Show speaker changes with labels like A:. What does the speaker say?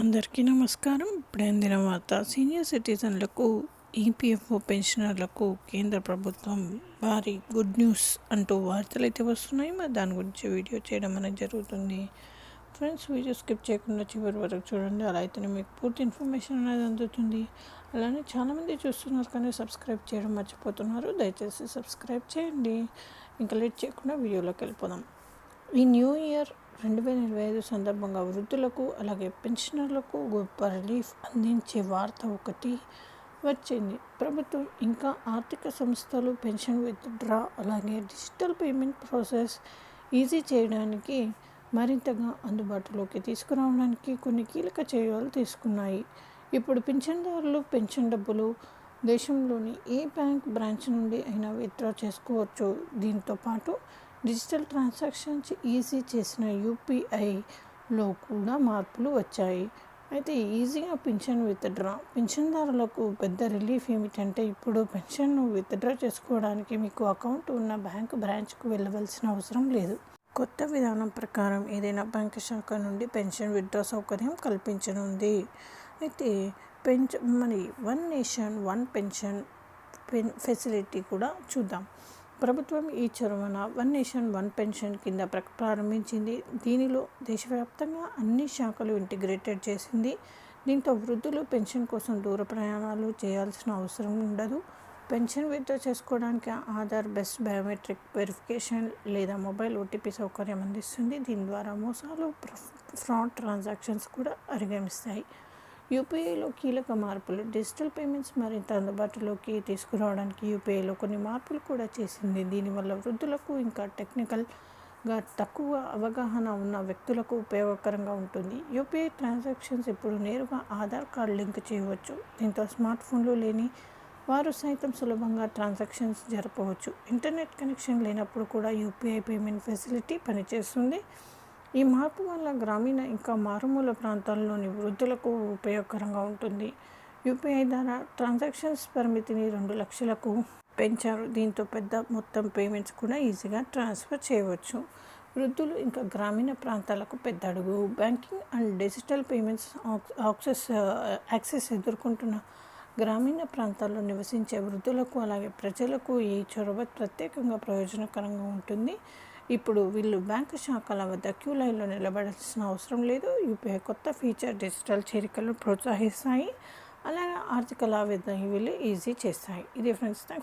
A: అందరికీ నమస్కారం. ఇప్పుడైన అందిన వార్త సీనియర్ సిటిజన్లకు ఈపీఎఫ్ఓ పెన్షనర్లకు కేంద్ర ప్రభుత్వం భారీ గుడ్ న్యూస్ అంటూ వార్తలు అయితే వస్తున్నాయి. మరి దాని గురించి వీడియో చేయడం అనేది జరుగుతుంది. ఫ్రెండ్స్ వీడియో స్కిప్ చేయకుండా చివరి వరకు చూడండి. అలా అయితేనే మీకు పూర్తి ఇన్ఫర్మేషన్ అనేది అందుతుంది. అలానే చాలామంది చూస్తున్నారు కానీ సబ్స్క్రైబ్ చేయడం మర్చిపోతున్నారు. దయచేసి సబ్స్క్రైబ్ చేయండి. ఇంకా లేట్ చేయకుండా వీడియోలోకి వెళ్ళిపోదాం. ఈ న్యూ ఇయర్ రెండు వేల ఇరవై ఐదు సందర్భంగా వృద్ధులకు అలాగే పెన్షనర్లకు గొప్ప రిలీఫ్ అందించే వార్త ఒకటి వచ్చింది. ప్రభుత్వం ఇంకా ఆర్థిక సంస్థలు పెన్షన్ విత్డ్రా అలాగే డిజిటల్ పేమెంట్ ప్రాసెస్ ఈజీ చేయడానికి మరింతగా అందుబాటులోకి తీసుకురావడానికి కొన్ని కీలక చర్యలు తీసుకున్నాయి. ఇప్పుడు పింఛన్దారులు పెన్షన్ డబ్బులు దేశంలోని ఏ బ్యాంక్ బ్రాంచ్ నుండి అయినా విత్డ్రా చేసుకోవచ్చు. దీంతో పాటు డిజిటల్ ట్రాన్సాక్షన్స్ ఈజీ చేసిన యూపీఐలో కూడా మార్పులు వచ్చాయి. అయితే ఈజీగా పెన్షన్ విత్డ్రా పెన్షన్దారులకు పెద్ద రిలీఫ్ ఏమిటంటే ఇప్పుడు పెన్షన్ను విత్డ్రా చేసుకోవడానికి మీకు అకౌంట్ ఉన్న బ్యాంక్ బ్రాంచ్కు వెళ్ళవలసిన అవసరం లేదు. కొత్త విధానం ప్రకారం ఏదైనా బ్యాంక్ శాఖ నుండి పెన్షన్ విత్డ్రా సౌకర్యం కల్పించనుంది. అయితే పెన్షన్ మరి one nation one pension pen facility కూడా చూద్దాం. ప్రభుత్వం ఈ చొరవన వన్ నేషన్ వన్ పెన్షన్ కింద ప్రారంభించింది. దీనిలో దేశవ్యాప్తంగా అన్ని శాఖలు ఇంటిగ్రేటెడ్ చేసింది. దీంతో వృద్ధులు పెన్షన్ కోసం దూర ప్రయాణాలు చేయాల్సిన అవసరం ఉండదు. పెన్షన్ విత్డ్రా చేసుకోవడానికి ఆధార్ బెస్ట్ బయోమెట్రిక్ వెరిఫికేషన్ లేదా మొబైల్ ఓటీపీ సౌకర్యం అందిస్తుంది. దీని ద్వారా మోసాలు ఫ్రాడ్ ట్రాన్సాక్షన్స్ కూడా అధిగమిస్తాయి. యూపీఐలో కీలక మార్పులు. డిజిటల్ పేమెంట్స్ మరింత అందుబాటులోకి తీసుకురావడానికి యూపీఐలో కొన్ని మార్పులు కూడా చేసింది. దీనివల్ల వృద్ధులకు ఇంకా టెక్నికల్గా తక్కువ అవగాహన ఉన్న వ్యక్తులకు ఉపయోగకరంగా ఉంటుంది. యూపీఐ ట్రాన్సాక్షన్స్ ఇప్పుడు నేరుగా ఆధార్ కార్డు లింక్ చేయవచ్చు. దీంతో స్మార్ట్ ఫోన్లు లేని వారు సైతం సులభంగా ట్రాన్సాక్షన్స్ జరపవచ్చు. ఇంటర్నెట్ కనెక్షన్ లేనప్పుడు కూడా యూపీఐ పేమెంట్ ఫెసిలిటీ పనిచేస్తుంది. ఈ మార్పు వల్ల గ్రామీణ ఇంకా మారుమూల ప్రాంతాల్లోని వృద్ధులకు ఉపయోగకరంగా ఉంటుంది. యూపీఐ ద్వారా ట్రాన్సాక్షన్స్ పరిమితిని రెండు లక్షలకు పెంచారు. దీంతో పెద్ద మొత్తం పేమెంట్స్ కూడా ఈజీగా ట్రాన్స్ఫర్ చేయవచ్చు. వృద్ధులు ఇంకా గ్రామీణ ప్రాంతాలకు పెద్ద అడుగు. Banking and digital payments access access ఎదుర్కొంటున్న గ్రామీణ ప్రాంతాల్లో నివసించే వృద్ధులకు అలాగే ప్రజలకు ఈ చొరవ ప్రత్యేకంగా ప్రయోజనకరంగా ఉంటుంది. ఇప్పుడు వీళ్ళు బ్యాంకు శాఖల వద్ద క్యూ లైన్లో నిలబడాల్సిన అవసరం లేదు. యూపీఐ కొత్త ఫీచర్ డిజిటల్ చేరికలను ప్రోత్సహిస్తాయి. అలాగే ఆర్థిక లావాదేవీలు ఈజీ చేస్తాయి. ఇది ఫ్రెండ్స్